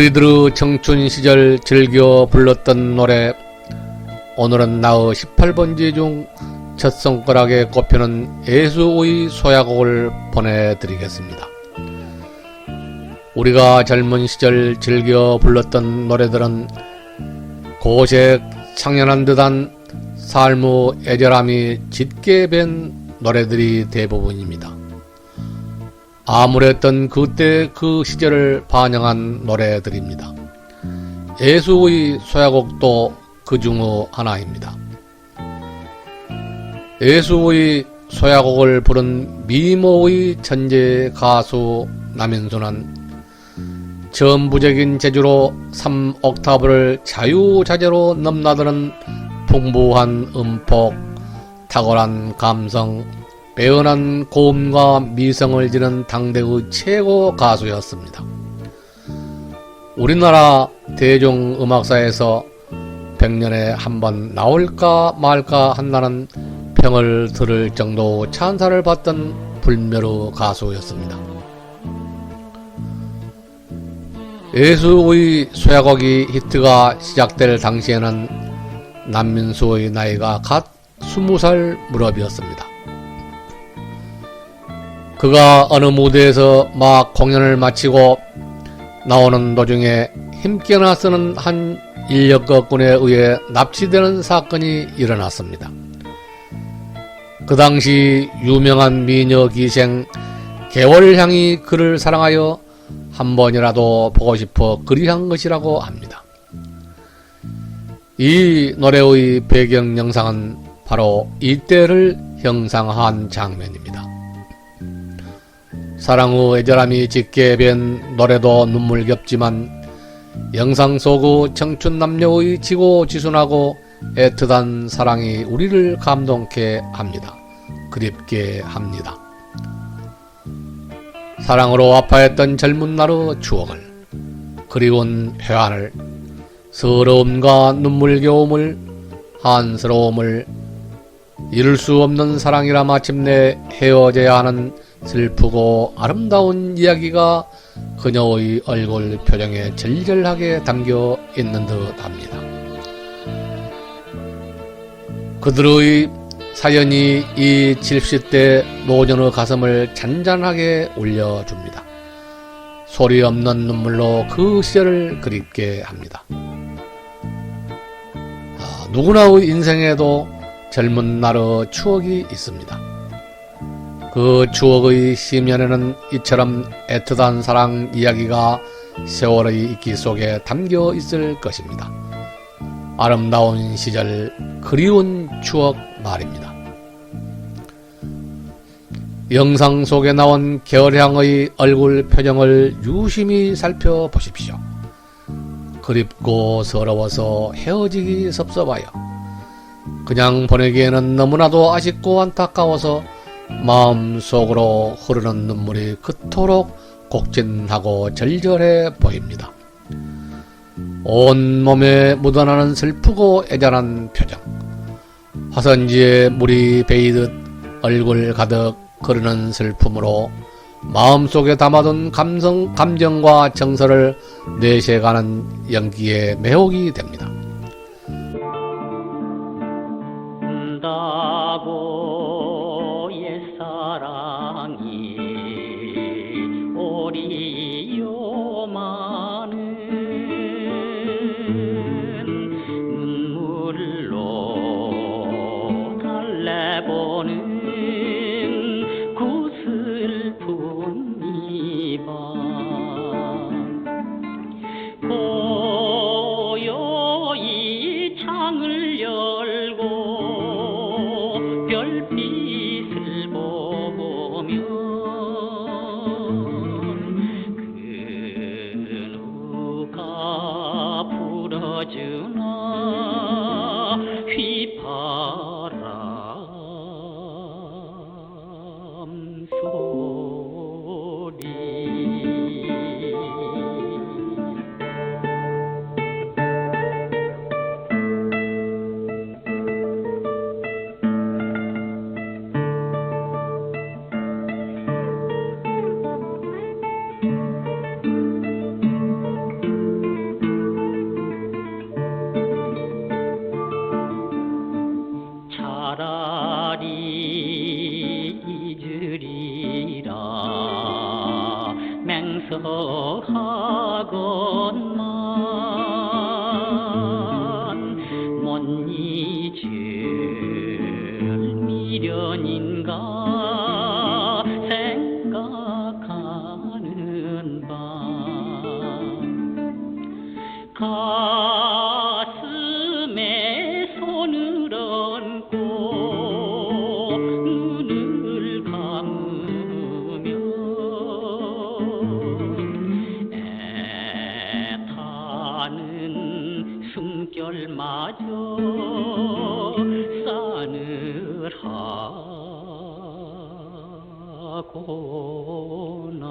우리들의 청춘 시절 즐겨 불렀던 노래 오늘은 나의 18번지 중 첫 손가락에 꼽히는 예수의 소야곡을 보내드리겠습니다. 우리가 젊은 시절 즐겨 불렀던 노래들은 고색 창연한 듯한 삶의 애절함이 짙게 밴 노래들이 대부분입니다. 아무랬던 그때 그 시절을 반영한 노래들입니다. 예수의 소야곡도 그 중의 하나입니다. 예수의 소야곡을 부른 미모의 천재 가수 남인수는 전부적인 재주로 3옥타브를 자유자재로 넘나드는 풍부한 음폭, 탁월한 감성, 빼어난 고음과 미성을 지닌 당대의 최고 가수였습니다. 우리나라 대중음악사에서 100년에 한 번 나올까 말까 한다는 평을 들을 정도 찬사를 받던 불멸의 가수였습니다. 예수의 쇠곡이 히트가 시작될 당시에는 남민수의 나이가 갓 20살 무렵이었습니다. 그가 어느 무대에서 막 공연을 마치고 나오는 도중에 힘께나 쓰는 한 인력거꾼에 의해 납치되는 사건이 일어났습니다. 그 당시 유명한 미녀 기생 개월향이 그를 사랑하여 한 번이라도 보고 싶어 그리한 것이라고 합니다. 이 노래의 배경 영상은 바로 이때를 형상한 장면입니다. 사랑의 애절함이 짙게 밴 노래도 눈물겹지만 영상 속의 청춘 남녀의 지고 지순하고 애틋한 사랑이 우리를 감동케 합니다. 그립게 합니다. 사랑으로 아파했던 젊은 날의 추억을 그리운 회한을 서러움과 눈물겨움을 한스러움을 이룰 수 없는 사랑이라 마침내 헤어져야 하는 슬프고 아름다운 이야기가 그녀의 얼굴 표정에 절절하게 담겨 있는 듯 합니다. 그들의 사연이 이 70대 노년의 가슴을 잔잔하게 울려줍니다. 소리 없는 눈물로 그 시절을 그립게 합니다. 아, 누구나의 인생에도 젊은 날의 추억이 있습니다. 그 추억의 심연에는 이처럼 애틋한 사랑 이야기가 세월의 이끼 속에 담겨 있을 것입니다. 아름다운 시절, 그리운 추억 말입니다. 영상 속에 나온 겨울향의 얼굴 표정을 유심히 살펴보십시오. 그립고 서러워서 헤어지기 섭섭하여 그냥 보내기에는 너무나도 아쉽고 안타까워서 마음속으로 흐르는 눈물이 그토록 곡진하고 절절해 보입니다. 온 몸에 묻어나는 슬프고 애잔한 표정. 화선지에 물이 베이듯 얼굴 가득 흐르는 슬픔으로 마음속에 담아둔 감성, 감정과 정서를 내세가는 연기에 매혹이 됩니다. 달래보는 그 슬픈 이밤 고요히 창을 열고 별빛을 보면 그 누가 불어주나 휘바람 인가 생각하는 밤. 가슴에 손을 얹고 눈을 감으며 애타는 숨결마저 싸늘 하고나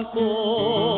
안